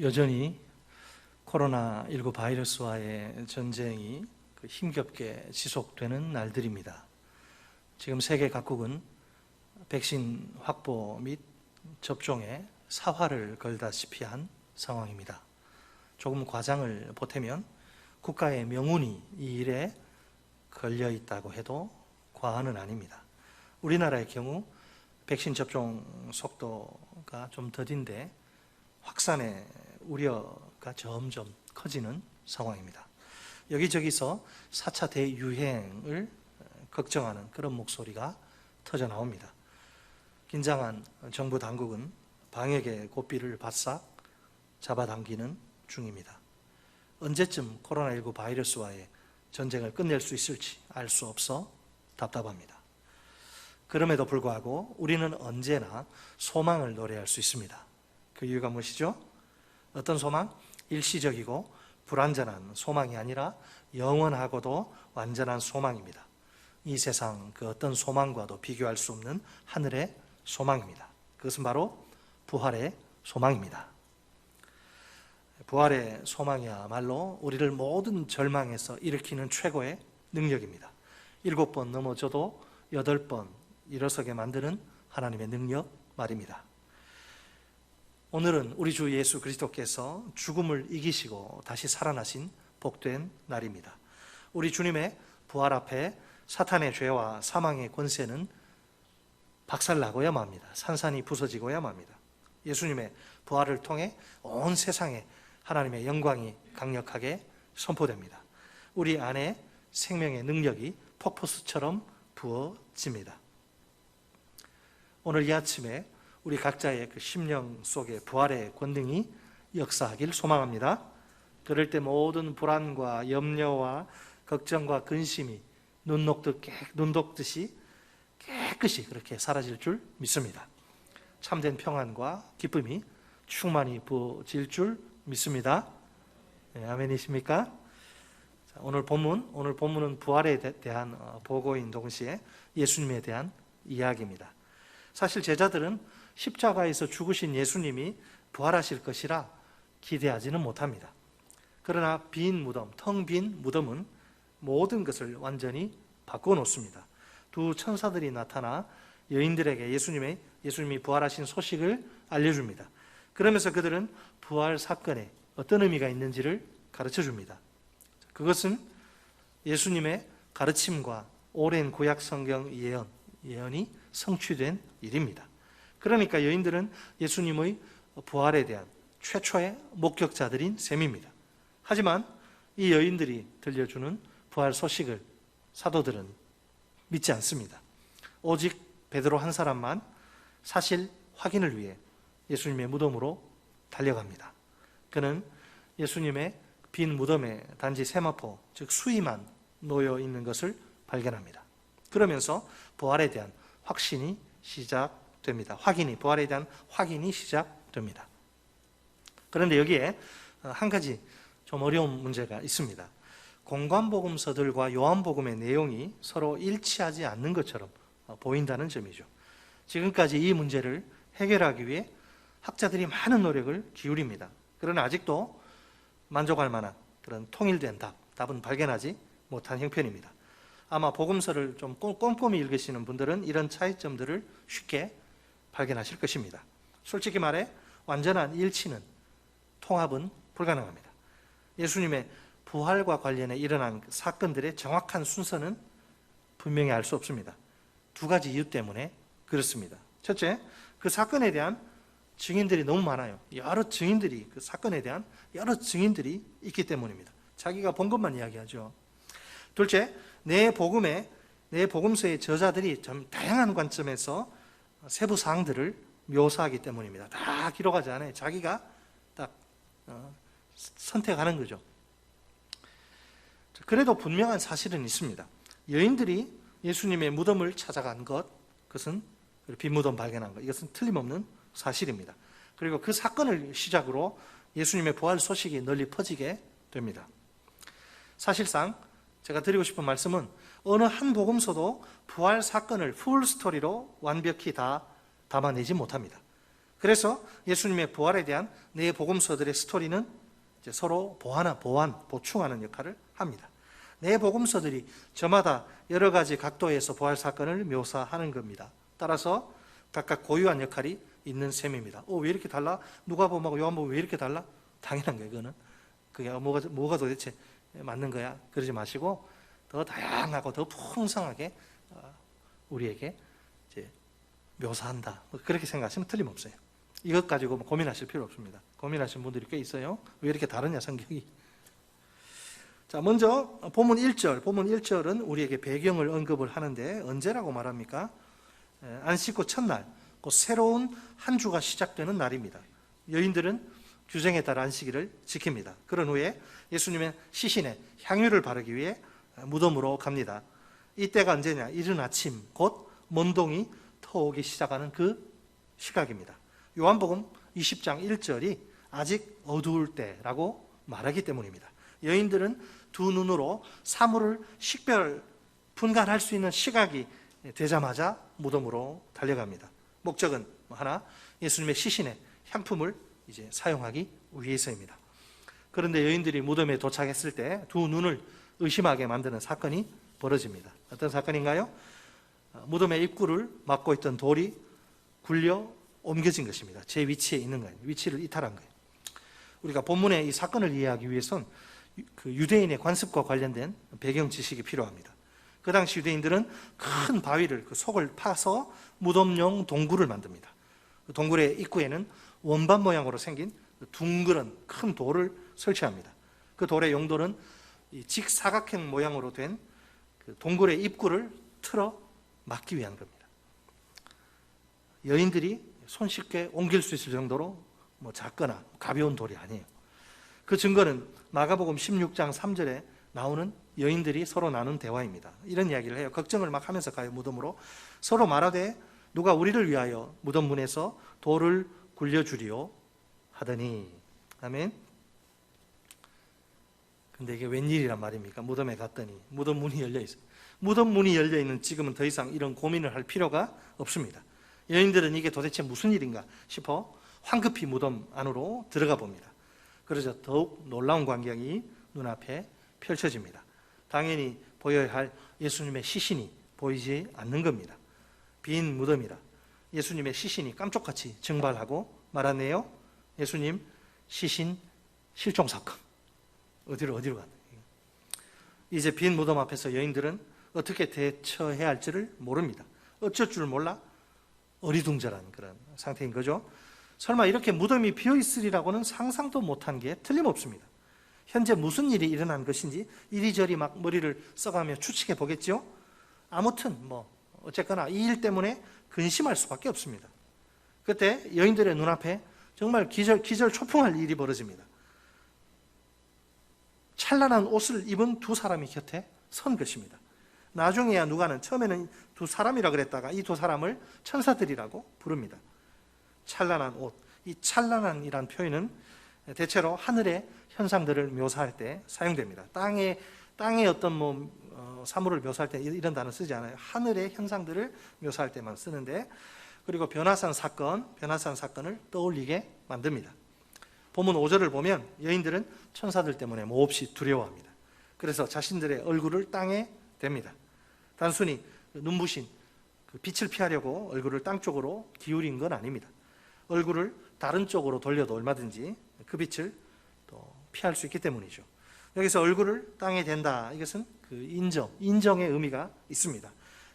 여전히 코로나19 바이러스와의 전쟁이 그 힘겹게 지속되는 날들입니다. 지금 세계 각국은 백신 확보 및 접종에 사활을 걸다시피 한 상황입니다. 조금 과장을 보태면 국가의 명운이 이 일에 걸려 있다고 해도 과언은 아닙니다. 우리나라의 경우 백신 접종 속도가 좀 더딘데 확산의 우려가 점점 커지는 상황입니다. 여기저기서 4차 대유행을 걱정하는 그런 목소리가 터져 나옵니다. 긴장한 정부 당국은 방역의 고삐를 바싹 잡아당기는 중입니다. 언제쯤 코로나19 바이러스와의 전쟁을 끝낼 수 있을지 알 수 없어 답답합니다. 그럼에도 불구하고 우리는 언제나 소망을 노래할 수 있습니다. 그 이유가 무엇이죠? 어떤 소망? 일시적이고 불완전한 소망이 아니라 영원하고도 완전한 소망입니다. 이 세상 그 어떤 소망과도 비교할 수 없는 하늘의 소망입니다. 그것은 바로 부활의 소망입니다. 부활의 소망이야말로 우리를 모든 절망에서 일으키는 최고의 능력입니다. 일곱 번 넘어져도 여덟 번 일어서게 만드는 하나님의 능력 말입니다. 오늘은 우리 주 예수 그리스도께서 죽음을 이기시고 다시 살아나신 복된 날입니다. 우리 주님의 부활 앞에 사탄의 죄와 사망의 권세는 박살나고야 맙니다. 산산이 부서지고야 맙니다. 예수님의 부활을 통해 온 세상에 하나님의 영광이 강력하게 선포됩니다. 우리 안에 생명의 능력이 폭포수처럼 부어집니다. 오늘 이 아침에 우리 각자의 그 심령 속에 부활의 권능이 역사하길 소망합니다. 그럴 때 모든 불안과 염려와 걱정과 근심이 눈 녹듯, 눈 녹듯이 깨끗이 그렇게 사라질 줄 믿습니다. 참된 평안과 기쁨이 충만히 부어질 줄 믿습니다. 네, 아멘이십니까? 자, 오늘 본문, 오늘 본문은 부활에 대한 어, 보고인 동시에 예수님에 대한 이야기입니다. 사실 제자들은 십자가에서 죽으신 예수님이 부활하실 것이라 기대하지는 못합니다. 그러나 빈 무덤, 텅 빈 무덤은 모든 것을 완전히 바꿔 놓습니다. 두 천사들이 나타나 여인들에게 예수님의 예수님이 부활하신 소식을 알려줍니다. 그러면서 그들은 부활 사건에 어떤 의미가 있는지를 가르쳐 줍니다. 그것은 예수님의 가르침과 오랜 구약 성경 예언, 예언이 성취된 일입니다. 그러니까 여인들은 예수님의 부활에 대한 최초의 목격자들인 셈입니다. 하지만 이 여인들이 들려주는 부활 소식을 사도들은 믿지 않습니다. 오직 베드로 한 사람만 사실 확인을 위해 예수님의 무덤으로 달려갑니다. 그는 예수님의 빈 무덤에 단지 세마포, 즉 수위만 놓여 있는 것을 발견합니다. 그러면서 부활에 대한 확신이 시작 됩니다. 확인이 부활에 대한 확인이 시작됩니다. 그런데 여기에 한 가지 좀 어려운 문제가 있습니다. 공관복음서들과 요한복음의 내용이 서로 일치하지 않는 것처럼 보인다는 점이죠. 지금까지 이 문제를 해결하기 위해 학자들이 많은 노력을 기울입니다. 그러나 아직도 만족할 만한 그런 통일된 답, 답은 발견하지 못한 형편입니다. 아마 복음서를 좀 꼼꼼히 읽으시는 분들은 이런 차이점들을 쉽게 발견하실 것입니다. 솔직히 말해 완전한 일치는 통합은 불가능합니다. 예수님의 부활과 관련해 일어난 사건들의 정확한 순서는 분명히 알 수 없습니다. 두 가지 이유 때문에 그렇습니다. 첫째, 그 사건에 대한 증인들이 너무 많아요. 여러 증인들이 그 사건에 대한 여러 증인들이 있기 때문입니다. 자기가 본 것만 이야기하죠. 둘째, 내 복음에 내 복음서의 저자들이 좀 다양한 관점에서 세부 사항들을 묘사하기 때문입니다. 다 기록하지 않아요. 자기가 딱 어, 선택하는 거죠. 그래도 분명한 사실은 있습니다. 여인들이 예수님의 무덤을 찾아간 것, 그것은 빈 무덤 발견한 것, 이것은 틀림없는 사실입니다. 그리고 그 사건을 시작으로 예수님의 부활 소식이 널리 퍼지게 됩니다. 사실상 제가 드리고 싶은 말씀은 어느 한 복음서도 부활 사건을 풀 스토리로 완벽히 다 담아내지 못합니다. 그래서 예수님의 부활에 대한 네 복음서들의 스토리는 서로 보완, 보완, 보충하는 역할을 합니다. 네 복음서들이 저마다 여러 가지 각도에서 부활 사건을 묘사하는 겁니다. 따라서 각각 고유한 역할이 있는 셈입니다. 어, 왜 이렇게 달라? 누가복음하고 요한복음 왜 이렇게 달라? 당연한 거예요. 그거는 그게 뭐가 뭐가 도대체 맞는 거야? 그러지 마시고 더 다양하고 더 풍성하게 어, 우리에게 이제 묘사한다. 뭐 그렇게 생각하시면 틀림없어요. 이것 가지고 뭐 고민하실 필요 없습니다. 고민하시는 분들이 꽤 있어요. 왜 이렇게 다르냐 성경이? 자, 먼저 본문 1절, 본문 1절은 우리에게 배경을 언급을 하는데 언제라고 말합니까? 에, 안식구 첫날, 그 새로운 한 주가 시작되는 날입니다. 여인들은 규정에 따라 안식일을 지킵니다. 그런 후에 예수님의 시신에 향유를 바르기 위해 무덤으로 갑니다. 이때가 언제냐? 이른 아침, 곧 먼동이 터오기 시작하는 그 시각입니다. 요한복음 20장 1절이 아직 어두울 때라고 말하기 때문입니다. 여인들은 두 눈으로 사물을 식별, 분간할 수 있는 시각이 되자마자 무덤으로 달려갑니다. 목적은 하나, 예수님의 시신에 향품을 이제 사용하기 위해서입니다. 그런데 여인들이 무덤에 도착했을 때 두 눈을 의심하게 만드는 사건이 벌어집니다. 어떤 사건인가요? 무덤의 입구를 막고 있던 돌이 굴려 옮겨진 것입니다. 제 위치에 있는 거예요. 위치를 이탈한 거예요. 우리가 본문의 이 사건을 이해하기 위해선 그 유대인의 관습과 관련된 배경 지식이 필요합니다. 그 당시 유대인들은 큰 바위를 그 속을 파서 무덤용 동굴을 만듭니다. 그 동굴의 입구에는 원반 모양으로 생긴 둥그런 큰 돌을 설치합니다. 그 돌의 용도는 직사각형 모양으로 된 그 동굴의 입구를 틀어 막기 위한 겁니다. 여인들이 손쉽게 옮길 수 있을 정도로 뭐 작거나 가벼운 돌이 아니에요. 그 증거는 마가복음 16장 3절에 나오는 여인들이 서로 나눈 대화입니다. 이런 이야기를 해요. 걱정을 막 하면서 가요 무덤으로 서로 말하되 누가 우리를 위하여 무덤 문에서 돌을 굴려주리요 하더니 아멘. 근데 이게 웬일이란 말입니까? 무덤에 갔더니 무덤 문이 열려 있어요. 무덤 문이 열려 있는 지금은 더 이상 이런 고민을 할 필요가 없습니다. 여인들은 이게 도대체 무슨 일인가 싶어 황급히 무덤 안으로 들어가 봅니다. 그러자 더욱 놀라운 광경이 눈앞에 펼쳐집니다. 당연히 보여야 할 예수님의 시신이 보이지 않는 겁니다. 빈 무덤이라 예수님의 시신이 깜짝같이 증발하고 말하네요. 예수님 시신 실종 사건. 어디로 어디로 갔나? 이제 빈 무덤 앞에서 여인들은 어떻게 대처해야 할지를 모릅니다. 어쩔 줄 몰라 어리둥절한 그런 상태인 거죠. 설마 이렇게 무덤이 비어 있으리라고는 상상도 못한 게 틀림없습니다. 현재 무슨 일이 일어난 것인지 이리저리 막 머리를 써가며 추측해 보겠죠. 아무튼 뭐 어쨌거나 이 일 때문에 근심할 수밖에 없습니다. 그때 여인들의 눈앞에 정말 기절 기절 초풍할 일이 벌어집니다. 찬란한 옷을 입은 두 사람이 곁에 선 것입니다. 나중에야 누가는 처음에는 두 사람이라 그랬다가 이 두 사람을 천사들이라고 부릅니다. 찬란한 옷. 이 찬란한이란 표현은 대체로 하늘의 현상들을 묘사할 때 사용됩니다. 땅에 땅의 어떤 뭐 어, 사물을 묘사할 때 이런 단어 쓰지 않아요. 하늘의 현상들을 묘사할 때만 쓰는데 그리고 변화산 사건, 변화산 사건을 떠올리게 만듭니다. 본문 5절을 보면 여인들은 천사들 때문에 몹시 두려워합니다. 그래서 자신들의 얼굴을 땅에 댑니다. 단순히 눈부신 그 빛을 피하려고 얼굴을 땅 쪽으로 기울인 건 아닙니다. 얼굴을 다른 쪽으로 돌려도 얼마든지 그 빛을 또 피할 수 있기 때문이죠. 여기서 얼굴을 땅에 댄다. 이것은 그 인정, 인정의 의미가 있습니다.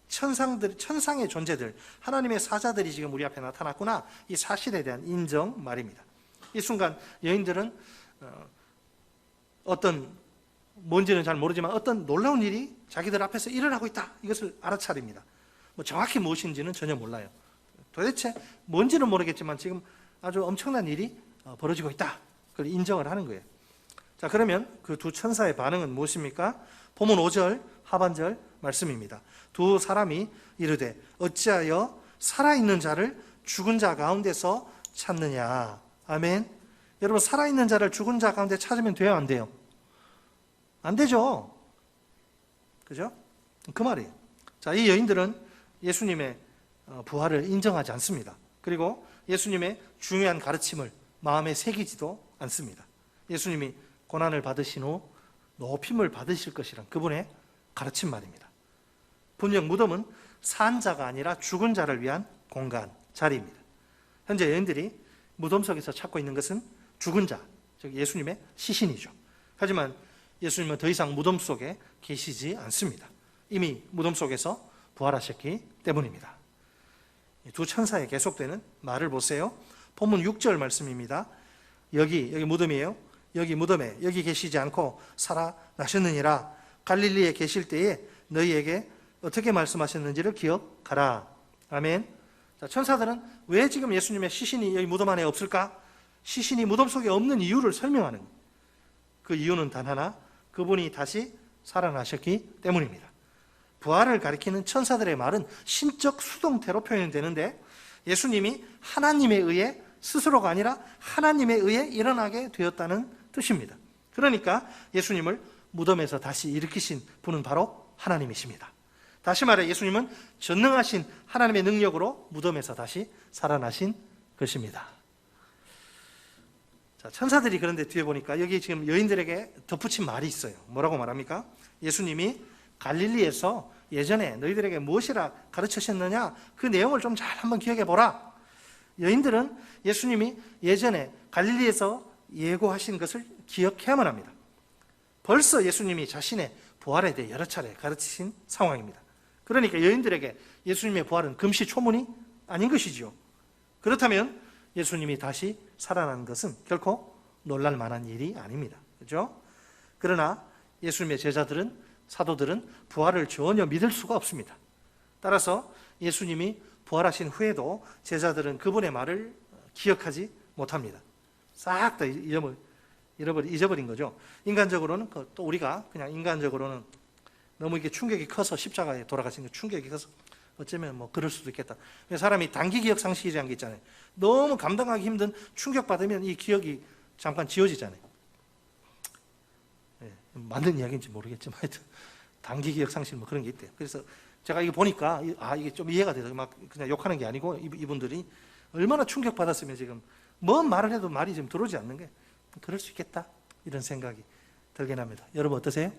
천상들, 천상의 존재들, 하나님의 사자들이 지금 우리 앞에 나타났구나. 이 사실에 대한 인정 말입니다. 이 순간 여인들은 어, 어떤 뭔지는 잘 모르지만 어떤 놀라운 일이 자기들 앞에서 일어나고 있다. 이것을 알아차립니다. 뭐 정확히 무엇인지는 전혀 몰라요. 도대체 뭔지는 모르겠지만 지금 아주 엄청난 일이 어, 벌어지고 있다. 그걸 인정을 하는 거예요. 자, 그러면 그 두 천사의 반응은 무엇입니까? 본문 5절 하반절 말씀입니다. 두 사람이 이르되 어찌하여 살아있는 자를 죽은 자 가운데서 찾느냐. 아멘. 여러분 살아있는 자를 죽은 자 가운데 찾으면 돼요, 안 돼요? 안 되죠. 그죠? 그 말이에요. 자, 이 여인들은 예수님의 어, 부활을 인정하지 않습니다. 그리고 예수님의 중요한 가르침을 마음에 새기지도 않습니다. 예수님이 고난을 받으신 후 높임을 받으실 것이란 그분의 가르침 말입니다. 분명 무덤은 산 자가 아니라 죽은 자를 위한 공간, 자리입니다. 현재 여인들이 무덤 속에서 찾고 있는 것은 죽은 자, 즉 예수님의 시신이죠. 하지만 예수님은 더 이상 무덤 속에 계시지 않습니다. 이미 무덤 속에서 부활하셨기 때문입니다. 두 천사의 계속되는 말을 보세요. 본문 6절 말씀입니다. 여기 여기 무덤이에요. 여기 무덤에 여기 계시지 않고 살아나셨느니라. 갈릴리에 계실 때에 너희에게 어떻게 말씀하셨는지를 기억하라. 아멘. 자, 천사들은 왜 지금 예수님의 시신이 여기 무덤 안에 없을까? 시신이 무덤 속에 없는 이유를 설명하는 그 이유는 단 하나, 그분이 다시 살아나셨기 때문입니다. 부활을 가리키는 천사들의 말은 신적 수동태로 표현되는데 예수님이 하나님에 의해 스스로가 아니라 하나님에 의해 일어나게 되었다는 뜻입니다. 그러니까 예수님을 무덤에서 다시 일으키신 분은 바로 하나님이십니다. 다시 말해 예수님은 전능하신 하나님의 능력으로 무덤에서 다시 살아나신 것입니다. 자, 천사들이 그런데 뒤에 보니까 여기 지금 여인들에게 덧붙인 말이 있어요. 뭐라고 말합니까? 예수님이 갈릴리에서 예전에 너희들에게 무엇이라 가르치셨느냐? 그 내용을 좀 잘 한번 기억해 보라. 여인들은 예수님이 예전에 갈릴리에서 예고하신 것을 기억해야만 합니다. 벌써 예수님이 자신의 부활에 대해 여러 차례 가르치신 상황입니다. 그러니까 여인들에게 예수님의 부활은 금시초문이 아닌 것이지요. 그렇다면 예수님이 다시 살아난 것은 결코 놀랄 만한 일이 아닙니다. 그죠? 그러나 예수님의 제자들은 사도들은 부활을 전혀 믿을 수가 없습니다. 따라서 예수님이 부활하신 후에도 제자들은 그분의 말을 기억하지 못합니다. 싹 다 잊어버린 거죠. 인간적으로는 그또 우리가 그냥 인간적으로는 너무 이게 충격이 커서 십자가에 돌아가신 게 충격이 커서 어쩌면 뭐 그럴 수도 있겠다. 사람이 단기 기억 상실이라는 게 있잖아요. 너무 감당하기 힘든 충격 받으면 이 기억이 잠깐 지워지잖아요. 예, 맞는 이야기인지 모르겠지만 하여튼 단기 기억 상실 뭐 그런 게 있대요. 그래서 제가 이거 보니까 아 이게 좀 이해가 돼서 막 그냥 욕하는 게 아니고 이분들이 얼마나 충격 받았으면 지금 뭔 말을 해도 말이 지금 들어오지 않는 게 그럴 수 있겠다 이런 생각이 들긴 합니다. 여러분 어떠세요?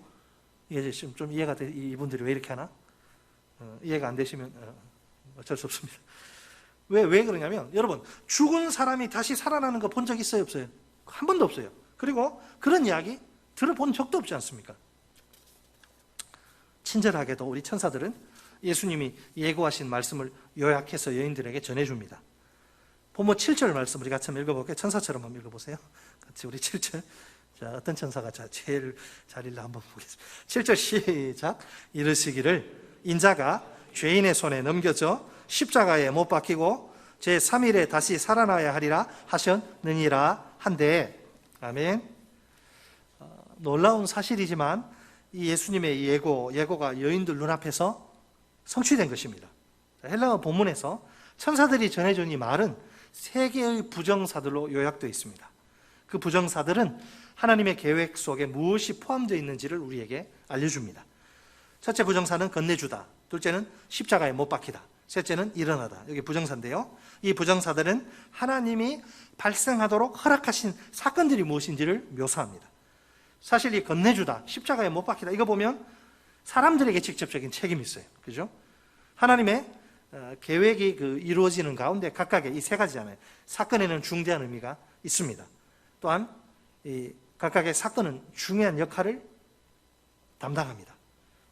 이게 지금 좀 이해가 돼 이분들이 왜 이렇게 하나? 어, 이해가 안 되시면 어, 어쩔 수 없습니다. 왜, 왜 그러냐면, 여러분, 죽은 사람이 다시 살아나는 거 본 적 있어요, 없어요? 한 번도 없어요. 그리고 그런 이야기 들어본 적도 없지 않습니까? 친절하게도 우리 천사들은 예수님이 예고하신 말씀을 요약해서 여인들에게 전해줍니다. 본문 7절 말씀 우리 같이 한번 읽어볼게요. 천사처럼 한번 읽어보세요. 같이 우리 7절. 자, 어떤 천사가 제일 잘 읽나 한번 보겠습니다. 7절 시작. 이르시기를 인자가 죄인의 손에 넘겨져 십자가에 못 박히고 제 3일에 다시 살아나야 하리라 하셨느니라 한데 아멘. 어, 놀라운 사실이지만 이 예수님의 예고, 예고가 여인들 눈앞에서 성취된 것입니다. 헬라어 본문에서 천사들이 전해준 이 말은 세 개의 부정사들로 요약되어 있습니다. 그 부정사들은 하나님의 계획 속에 무엇이 포함되어 있는지를 우리에게 알려줍니다. 첫째 부정사는 건네주다. 둘째는 십자가에 못 박히다. 셋째는 일어나다. 여기 부정사인데요. 이 부정사들은 하나님이 발생하도록 허락하신 사건들이 무엇인지를 묘사합니다. 사실 이 건네주다, 십자가에 못 박히다. 이거 보면 사람들에게 직접적인 책임이 있어요. 그죠? 하나님의 어, 계획이 그 이루어지는 가운데 각각의 이 세 가지잖아요. 사건에는 중대한 의미가 있습니다. 또한 이 각각의 사건은 중요한 역할을 담당합니다.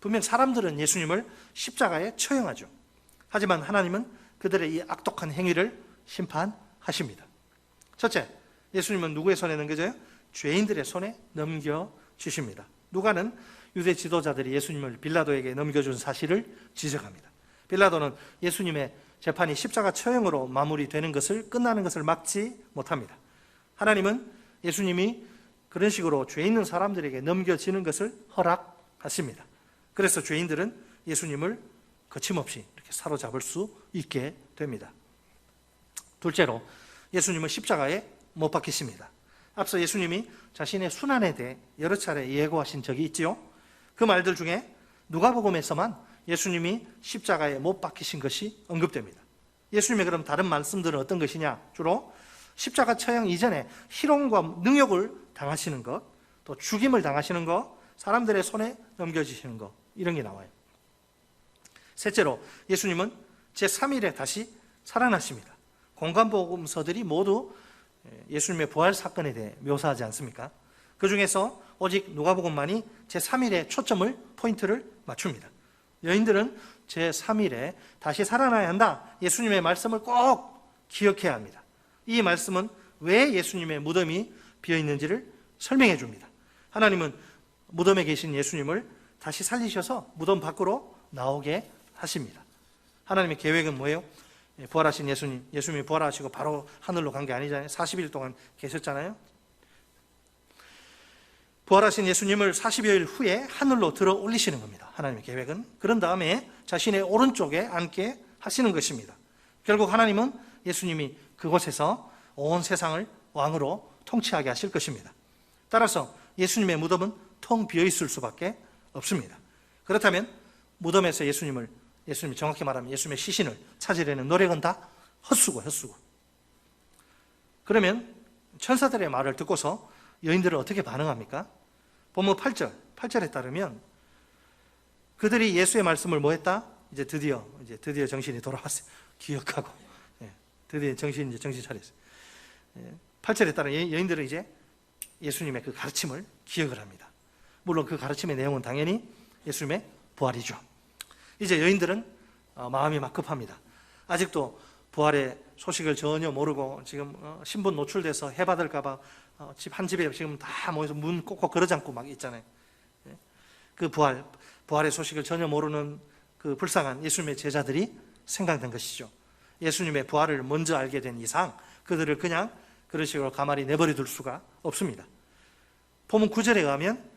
분명 사람들은 예수님을 십자가에 처형하죠. 하지만 하나님은 그들의 이 악독한 행위를 심판하십니다. 첫째, 예수님은 누구의 손에 넘겨져요? 죄인들의 손에 넘겨주십니다. 누가는 유대 지도자들이 예수님을 빌라도에게 넘겨준 사실을 지적합니다. 빌라도는 예수님의 재판이 십자가 처형으로 마무리되는 것을 끝나는 것을 막지 못합니다. 하나님은 예수님이 그런 식으로 죄 있는 사람들에게 넘겨지는 것을 허락하십니다. 그래서 죄인들은 예수님을 거침없이 이렇게 사로잡을 수 있게 됩니다. 둘째로 예수님은 십자가에 못 박히십니다. 앞서 예수님이 자신의 순환에 대해 여러 차례 예고하신 적이 있지요. 그 말들 중에 누가복음에서만 예수님이 십자가에 못 박히신 것이 언급됩니다. 예수님의 그럼 다른 말씀들은 어떤 것이냐? 주로 십자가 처형 이전에 희롱과 능욕을 당하시는 것, 또 죽임을 당하시는 것, 사람들의 손에 넘겨지시는 것, 이런 게 나와요. 셋째로 예수님은 제3일에 다시 살아나십니다. 공간복음서들이 모두 예수님의 부활 사건에 대해 묘사하지 않습니까? 그 중에서 오직 누가복음만이 제3일에 초점을 포인트를 맞춥니다. 여인들은 제3일에 다시 살아나야 한다. 예수님의 말씀을 꼭 기억해야 합니다. 이 말씀은 왜 예수님의 무덤이 비어 있는지를 설명해 줍니다. 하나님은 무덤에 계신 예수님을 다시 살리셔서 무덤 밖으로 나오게 하십니다. 하나님의 계획은 뭐예요? 예, 부활하신 예수님, 예수님이 부활하시고 바로 하늘로 간 게 아니잖아요. 40일 동안 계셨잖아요. 부활하신 예수님을 40여일 후에 하늘로 들어 올리시는 겁니다. 하나님의 계획은. 그런 다음에 자신의 오른쪽에 앉게 하시는 것입니다. 결국 하나님은 예수님이 그곳에서 온 세상을 왕으로 통치하게 하실 것입니다. 따라서 예수님의 무덤은 텅 비어 있을 수밖에 없습니다. 그렇다면 무덤에서 예수님을 예수님 정확히 말하면 예수님의 시신을 찾으려는 노력은 다 헛수고 헛수고. 그러면 천사들의 말을 듣고서 여인들은 어떻게 반응합니까? 본문 8절, 8절에 따르면 그들이 예수의 말씀을 뭐 했다? 이제 드디어 이제 드디어 정신이 돌아왔어요. 기억하고 예, 드디어 정신 이제 정신 차렸어요. 예, 8절에 따른 여- 여인들은 이제 예수님의 그 가르침을 기억을 합니다. 물론 그 가르침의 내용은 당연히 예수님의 부활이죠. 이제 여인들은 어, 마음이 막 급합니다. 아직도 부활의 소식을 전혀 모르고 지금 어, 신분 노출돼서 해받을까봐 어, 집한 집에 지금 다 모여서 문 꼭꼭 걸어잠고 막 있잖아요. 예? 그 부활 부활의 소식을 전혀 모르는 그 불쌍한 예수님의 제자들이 생각된 것이죠. 예수님의 부활을 먼저 알게 된 이상 그들을 그냥 그런 식으로 가만히 내버려 둘 수가 없습니다. 본문 9절에 가면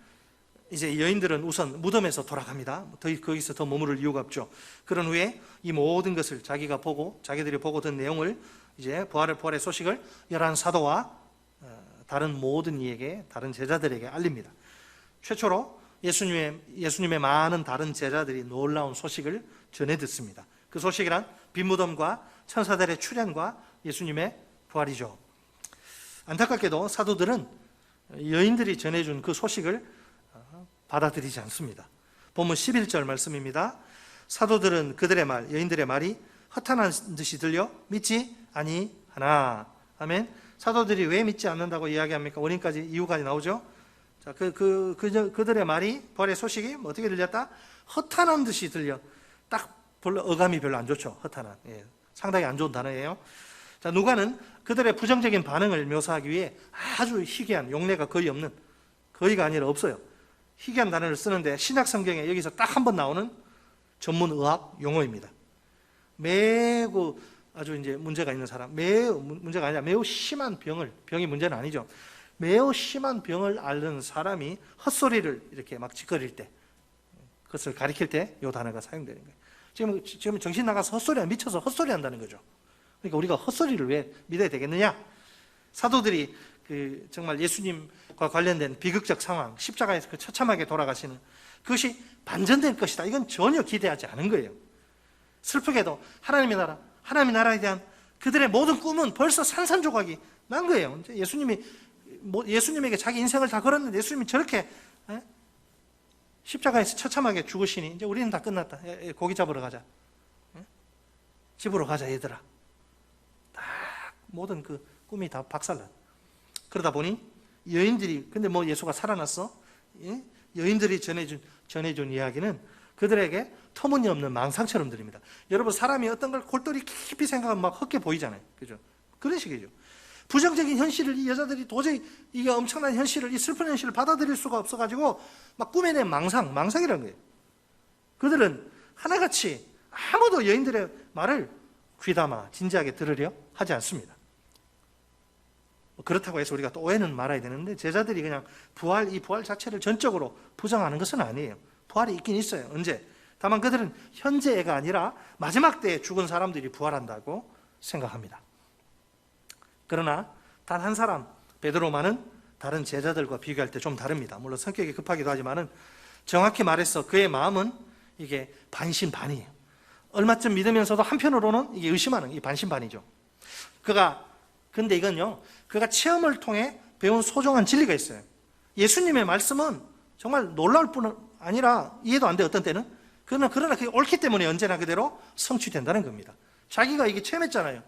이제 여인들은 우선 무덤에서 돌아갑니다. 더 거기서 더 머무를 이유가 없죠. 그런 후에 이 모든 것을 자기가 보고 자기들이 보고 든 내용을 이제 부활의 부활의 소식을 열한 사도와 어, 다른 모든 이에게 다른 제자들에게 알립니다. 최초로 예수님의 예수님의 많은 다른 제자들이 놀라운 소식을 전해 듣습니다. 그 소식이란 빈 무덤과 천사들의 출현과 예수님의 부활이죠. 안타깝게도 사도들은 여인들이 전해준 그 소식을 어, 받아들이지 않습니다. 본문 11절 말씀입니다. 사도들은 그들의 말, 여인들의 말이 허탄한 듯이 들려 믿지 아니하나. 아멘. 사도들이 왜 믿지 않는다고 이야기합니까? 원인까지 이유까지 나오죠. 자, 그, 그, 그, 그들의 말이, 벌의 소식이 뭐 어떻게 들렸다? 허탄한 듯이 들려. 딱 별로 어감이 별로 안 좋죠. 허탄한. 예, 상당히 안 좋은 단어예요. 자, 누가는 그들의 부정적인 반응을 묘사하기 위해 아주 희귀한 용례가 거의 없는 거의가 아니라 없어요. 희귀한 단어를 쓰는데 신약 성경에 여기서 딱 한 번 나오는 전문 의학 용어입니다. 매우 아주 이제 문제가 있는 사람, 매우 문- 문제가 아니라 매우 심한 병을 병이 문제는 아니죠. 매우 심한 병을 앓는 사람이 헛소리를 이렇게 막 짓거릴 때 그것을 가리킬 때 이 단어가 사용되는 거예요. 지금 지금 정신 나가서 헛소리 미쳐서 헛소리 한다는 거죠. 그러니까 우리가 헛소리를 왜 믿어야 되겠느냐? 사도들이 그 정말 예수님과 관련된 비극적 상황, 십자가에서 그 처참하게 돌아가시는 그것이 반전될 것이다. 이건 전혀 기대하지 않은 거예요. 슬프게도 하나님의 나라, 하나님의 나라에 대한 그들의 모든 꿈은 벌써 산산조각이 난 거예요. 예수님이 뭐 예수님에게 자기 인생을 다 걸었는데 예수님이 저렇게 에? 십자가에서 처참하게 죽으시니 이제 우리는 다 끝났다. 예, 예, 고기 잡으러 가자. 예? 집으로 가자 얘들아. 다 모든 그 꿈이 다 박살난. 그러다 보니 여인들이 근데 뭐 예수가 살아났어? 예? 여인들이 전해준 전해준 이야기는 그들에게 터무니없는 망상처럼 들립니다. 여러분 사람이 어떤 걸 골똘히 깊이 생각하면 막 헛게 보이잖아요. 그죠? 그런 식이죠. 부정적인 현실을 이 여자들이 도저히 이게 엄청난 현실을 이 슬픈 현실을 받아들일 수가 없어가지고 막 꿈에낸 망상, 망상이라는 거예요. 그들은 하나같이 아무도 여인들의 말을 귀담아 진지하게 들으려 하지 않습니다. 뭐 그렇다고 해서 우리가 또 오해는 말아야 되는데 제자들이 그냥 부활 이 부활 자체를 전적으로 부정하는 것은 아니에요. 부활이 있긴 있어요. 언제? 다만 그들은 현재가 아니라 마지막 때에 죽은 사람들이 부활한다고 생각합니다. 그러나 단 한 사람 베드로만은 다른 제자들과 비교할 때 좀 다릅니다. 물론 성격이 급하기도 하지만은 정확히 말해서 그의 마음은 이게 반신반의예요. 얼마쯤 믿으면서도 한편으로는 이게 의심하는 이 반신반이죠. 그가 근데 이건요. 그가 체험을 통해 배운 소중한 진리가 있어요. 예수님의 말씀은 정말 놀라울 뿐 아니라 이해도 안 돼 어떤 때는 그러나 그러나 그게 옳기 때문에 언제나 그대로 성취된다는 겁니다. 자기가 이게 체험했잖아요.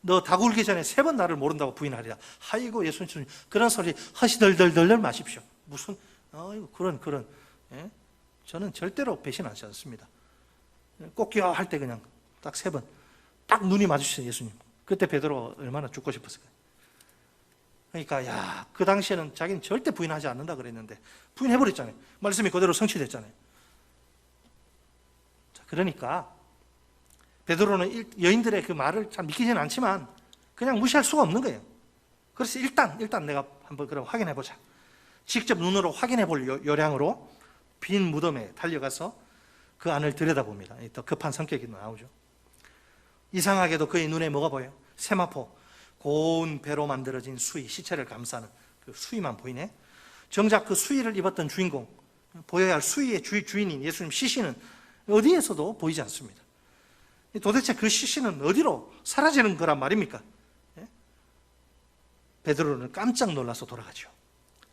너 다 굴기 전에 세 번 나를 모른다고 부인하리라. 아이고 예수님 그런 소리 허시덜덜덜덜 마십시오. 무슨 아이고 그런 그런 예? 저는 절대로 배신하지 않습니다. 꼭기와 할때 그냥 딱 세 번 딱 눈이 마주치죠 예수님. 그때 베드로 얼마나 죽고 싶었을까요? 그러니까 야 그 당시에는 자기는 절대 부인하지 않는다 그랬는데 부인해 버렸잖아요. 말씀이 그대로 성취됐잖아요. 자, 그러니까 베드로는 일- 여인들의 그 말을 참 믿기지는 않지만 그냥 무시할 수가 없는 거예요. 그래서 일단 일단 내가 한번 그럼 확인해 보자. 직접 눈으로 확인해 볼 요- 요량으로 빈 무덤에 달려가서 그 안을 들여다봅니다. 이더 급한 성격이 나오죠. 이상하게도 그의 눈에 뭐가 보여요? 세마포, 고운 배로 만들어진 수의, 시체를 감싸는 그 수의만 보이네. 정작 그 수의를 입었던 주인공, 보여야 할 수의의 주, 주인인 예수님 시신은 어디에서도 보이지 않습니다. 도대체 그 시신은 어디로 사라지는 거란 말입니까? 예? 베드로는 깜짝 놀라서 돌아가죠.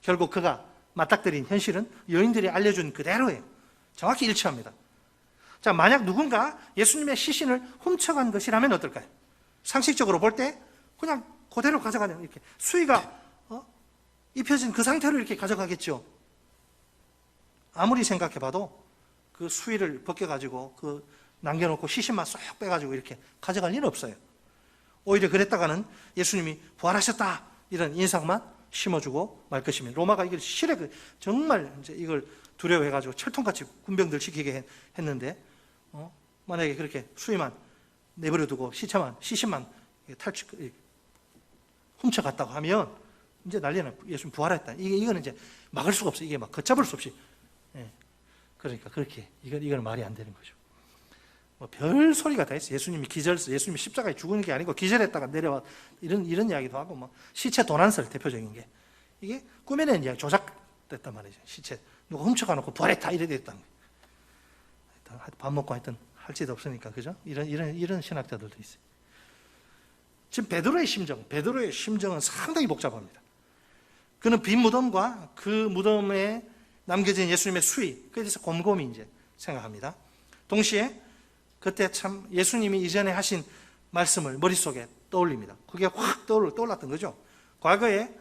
결국 그가 맞닥뜨린 현실은 여인들이 알려준 그대로예요. 정확히 일치합니다. 자, 만약 누군가 예수님의 시신을 훔쳐간 것이라면 어떨까요? 상식적으로 볼 때 그냥 그대로 가져가는 이렇게 수위가 어? 입혀진 그 상태로 이렇게 가져가겠죠. 아무리 생각해봐도 그 수위를 벗겨가지고 그 남겨놓고 시신만 쏙 빼가지고 이렇게 가져갈 일은 없어요. 오히려 그랬다가는 예수님이 부활하셨다 이런 인상만 심어주고 말 것이면 로마가 이걸 실에 그 정말 이제 이걸 두려워해가지고 철통같이 군병들 시키게 했- 했는데 어? 만약에 그렇게 수위만 내버려 두고 시체만 시신만 탈취 훔쳐갔다고 하면 이제 난리는 예수님 부활했다. 이게 이거는 이제 막을 수가 없어. 이게 막 걷잡을 수 없이. 예. 그러니까 그렇게 이건 이건 말이 안 되는 거죠. 뭐 별 소리가 다 있어. 예수님이 기절, 예수님이 십자가에 죽은 게 아니고 기절했다가 내려와 이런 이런 이야기도 하고 뭐 시체 도난설 대표적인 게 이게 꾸며낸 이야기 조작됐단 말이죠. 시체 누가 훔쳐가 놓고 부활했다 이래 됐다는 거예요. 밥 먹고 하여튼 할 짓 없으니까 그죠? 이런 이런 이런 신학자들도 있어요. 지금 베드로의 심정, 베드로의 심정은 상당히 복잡합니다. 그는 빈 무덤과 그 무덤에 남겨진 예수님의 수위, 그에 대해서 곰곰이 이제 생각합니다. 동시에 그때 참 예수님이 이전에 하신 말씀을 머릿속에 떠올립니다. 그게 확 떠올, 떠올랐던 거죠. 과거에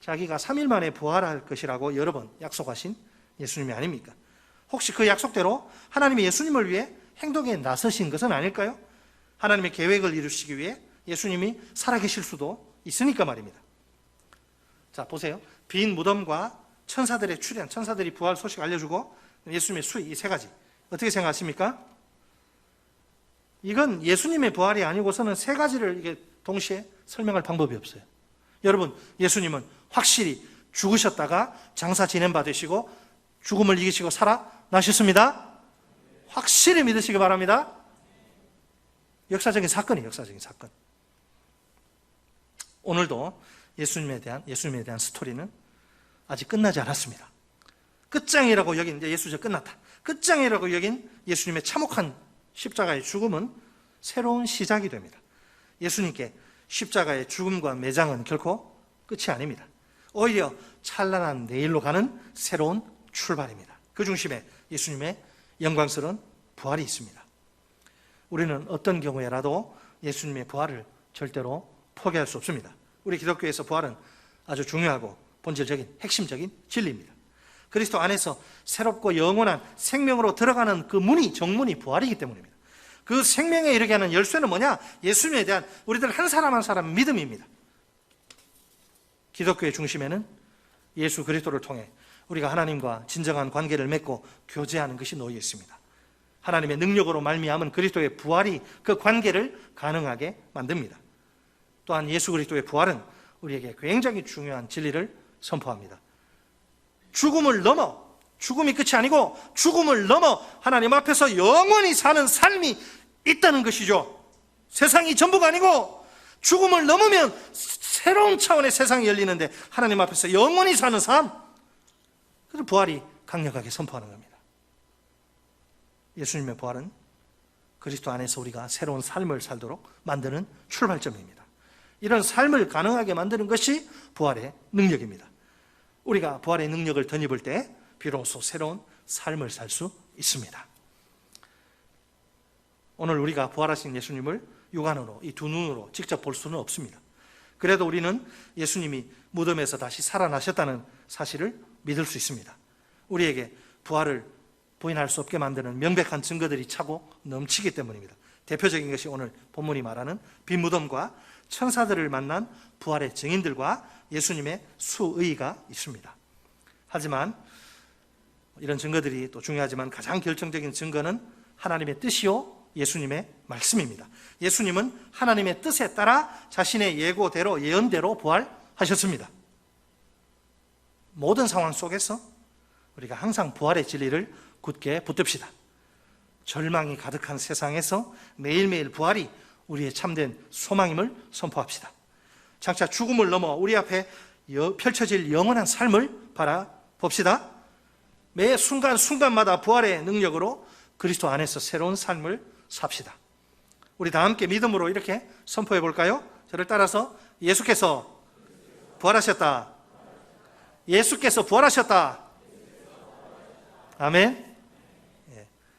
자기가 3일 만에 부활할 것이라고 여러 번 약속하신 예수님이 아닙니까? 혹시 그 약속대로 하나님이 예수님을 위해 행동에 나서신 것은 아닐까요? 하나님의 계획을 이루시기 위해 예수님이 살아계실 수도 있으니까 말입니다. 자, 보세요. 빈 무덤과 천사들의 출현, 천사들이 부활 소식 알려주고 예수님의 수이 세 가지. 어떻게 생각하십니까? 이건 예수님의 부활이 아니고서는 세 가지를 이게 동시에 설명할 방법이 없어요. 여러분, 예수님은 확실히 죽으셨다가 장사 진행 받으시고 죽음을 이기시고 살아 나셨습니다. 확실히 믿으시기 바랍니다. 역사적인 사건이에요, 역사적인 사건. 오늘도 예수님에 대한 예수님에 대한 스토리는 아직 끝나지 않았습니다. 끝장이라고 여긴 이제 예수제 끝났다. 끝장이라고 여긴 예수님의 참혹한 십자가의 죽음은 새로운 시작이 됩니다. 예수님께 십자가의 죽음과 매장은 결코 끝이 아닙니다. 오히려 찬란한 내일로 가는 새로운 출발입니다. 그 중심에 예수님의 영광스러운 부활이 있습니다. 우리는 어떤 경우에라도 예수님의 부활을 절대로 포기할 수 없습니다. 우리 기독교에서 부활은 아주 중요하고 본질적인 핵심적인 진리입니다. 그리스도 안에서 새롭고 영원한 생명으로 들어가는 그 문이 정문이 부활이기 때문입니다. 그 생명에 이르게 하는 열쇠는 뭐냐? 예수님에 대한 우리들 한 사람 한 사람 믿음입니다. 기독교의 중심에는 예수 그리스도를 통해 우리가 하나님과 진정한 관계를 맺고 교제하는 것이 놓여 있습니다. 하나님의 능력으로 말미암은 그리스도의 부활이 그 관계를 가능하게 만듭니다. 또한 예수 그리스도의 부활은 우리에게 굉장히 중요한 진리를 선포합니다. 죽음을 넘어 죽음이 끝이 아니고 죽음을 넘어 하나님 앞에서 영원히 사는 삶이 있다는 것이죠. 세상이 전부가 아니고 죽음을 넘으면 새로운 차원의 세상이 열리는데 하나님 앞에서 영원히 사는 삶. 그래서 부활이 강력하게 선포하는 겁니다. 예수님의 부활은 그리스도 안에서 우리가 새로운 삶을 살도록 만드는 출발점입니다. 이런 삶을 가능하게 만드는 것이 부활의 능력입니다. 우리가 부활의 능력을 덧입을 때 비로소 새로운 삶을 살 수 있습니다. 오늘 우리가 부활하신 예수님을 육안으로 이 두 눈으로 직접 볼 수는 없습니다. 그래도 우리는 예수님이 무덤에서 다시 살아나셨다는 사실을 믿을 수 있습니다. 우리에게 부활을 부인할 수 없게 만드는 명백한 증거들이 차고 넘치기 때문입니다. 대표적인 것이 오늘 본문이 말하는 빈무덤과 천사들을 만난 부활의 증인들과 예수님의 수의가 있습니다. 하지만 이런 증거들이 또 중요하지만 가장 결정적인 증거는 하나님의 뜻이요 예수님의 말씀입니다. 예수님은 하나님의 뜻에 따라 자신의 예고대로 예언대로 부활하셨습니다. 모든 상황 속에서 우리가 항상 부활의 진리를 굳게 붙듭시다. 절망이 가득한 세상에서 매일매일 부활이 우리의 참된 소망임을 선포합시다. 장차 죽음을 넘어 우리 앞에 여- 펼쳐질 영원한 삶을 바라봅시다. 매 순간순간마다 부활의 능력으로 그리스도 안에서 새로운 삶을 삽시다. 우리 다 함께 믿음으로 이렇게 선포해 볼까요? 저를 따라서 예수께서 부활하셨다. 예수께서 부활하셨다. 아멘.